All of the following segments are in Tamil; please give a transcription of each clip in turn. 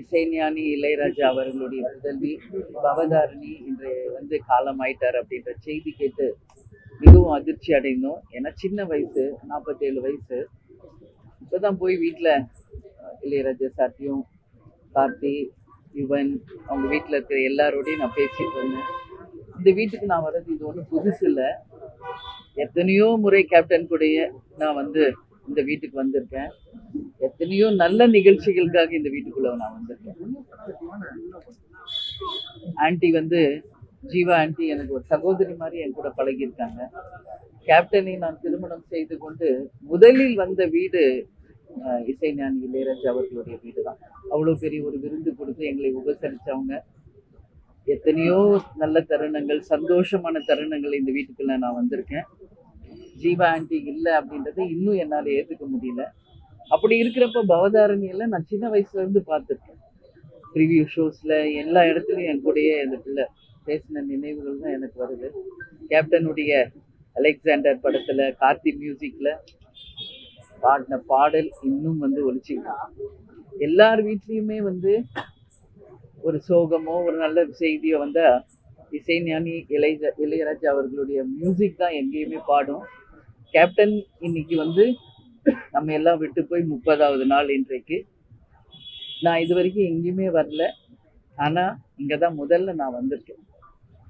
இசைஞானி இளையராஜா அவர்களுடைய புதல்வி பவதாரணி இன்று வந்து காலமாயிட்டார் அப்படின்ற செய்தி கேட்டு மிகவும் அதிர்ச்சி அடைந்தோம். ஏன்னா சின்ன வயசு நாற்பத்தேழு வயசு. இப்போதான் போய் வீட்டில் இளையராஜா சாத்தியும் கார்த்தி யுவன் அவங்க வீட்டில் இருக்கிற எல்லாரோடையும் நான் பேசிட்டு இருந்தேன். இந்த வீட்டுக்கு நான் வர்றது இது ஒன்றும் புதுசு இல்லை எத்தனையோ முறை கேப்டன் கூடயே நான் வந்து இந்த வீட்டுக்கு வந்திருக்கேன். எத்தனையோ நல்ல நிகழ்ச்சிகளுக்காக இந்த வீட்டுக்குள்ள நான் வந்திருக்கேன். ஆன்ட்டி வந்து ஜீவா ஆன்ட்டி எனக்கு ஒரு சகோதரி மாதிரி என் கூட பழகியிருக்காங்க. கேப்டனை நான் திருமணம் செய்து கொண்டு முதலில் வந்த வீடு இசைஞானி இளையராஜா அவர்களுடைய வீடு தான் அவ்வளோ பெரிய ஒரு விருந்து கொடுத்து எங்களை உபசரித்தவங்க எத்தனையோ நல்ல தருணங்கள் சந்தோஷமான தருணங்கள் இந்த வீட்டுக்குள்ள நான் வந்திருக்கேன். ஜீவா ஆண்டி இல்லை அப்படின்றத இன்னும் என்னால் ஏற்றுக்க முடியல. அப்படி இருக்கிறப்ப பவதாரணியெல்லாம் நான் சின்ன வயசுலேருந்து பார்த்துருக்கேன். ரிவ்யூ ஷோஸில் எல்லா இடத்துலையும் என் கூடயே அந்த பிள்ளை பேசின நினைவுகள் தான் எனக்கு வருது. கேப்டனுடைய அலெக்சாண்டர் படத்தில் கார்த்தி மியூசிக்கில் பாடின பாடல் இன்னும் வந்து ஒலிச்சுக்கிட்டு எல்லார் வீட்லேயுமே வந்து ஒரு சோகமோ ஒரு நல்ல செய்தியோ வந்தால் இசைஞானி இளைய இளையராஜா அவர்களுடைய மியூசிக் தான் எங்கேயுமே பாடும். கேப்டன் இன்னைக்கு வந்து நம்ம எல்லாம் விட்டு போய் முப்பதாவது நாள் இன்றைக்கு. நான் இது வரைக்கும் எங்கேயுமே வரல. ஆனால் இங்கே தான் முதல்ல நான் வந்திருக்கேன்.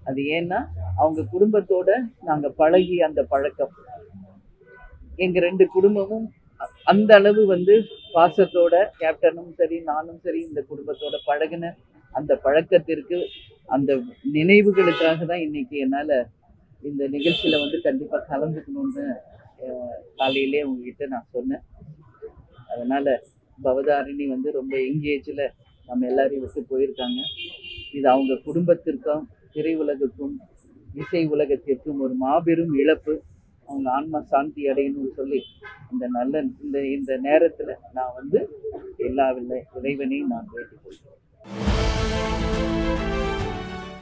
அது ஏன்னா அவங்க குடும்பத்தோட நாங்கள் பழகி அந்த பழக்கம். எங்கள் ரெண்டு குடும்பமும் அ- அந்த அளவு வந்து பாசத்தோட கேப்டனும் சரி நானும் சரி இந்த குடும்பத்தோட பழகின அந்த பழக்கத்திற்கு அந்த நினைவுகளுக்காக தான் இன்னைக்கு என்னால் இந்த நிகழ்ச்சியில வந்து கண்டிப்பா கலந்துக்கணும்னு காலையிலே உங்ககிட்ட நான் சொன்னேன். அதனால பவதாரிணி வந்து ரொம்ப எங்கேஜில் நம்ம எல்லாரையும் விட்டு போயிருக்காங்க. இது அவங்க குடும்பத்திற்கும் திரை உலகத்துக்கும் இசை உலகத்திற்கும் ஒரு மாபெரும் இழப்பு. அவங்க ஆன்மா சாந்தி அடையணும்னு சொல்லி இந்த நல்ல இந்த இந்த நேரத்தில் நான் வந்து எல்லா இறைவனையும் நான் வேண்டிக் கொள்கிறேன்.